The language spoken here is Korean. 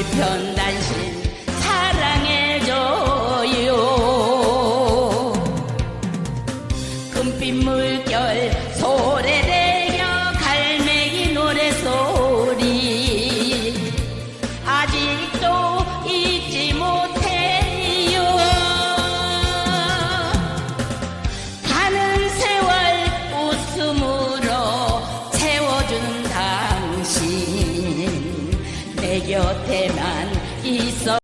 불편 단신 사랑해줘요. 금빛 물결 내 곁에만 있어.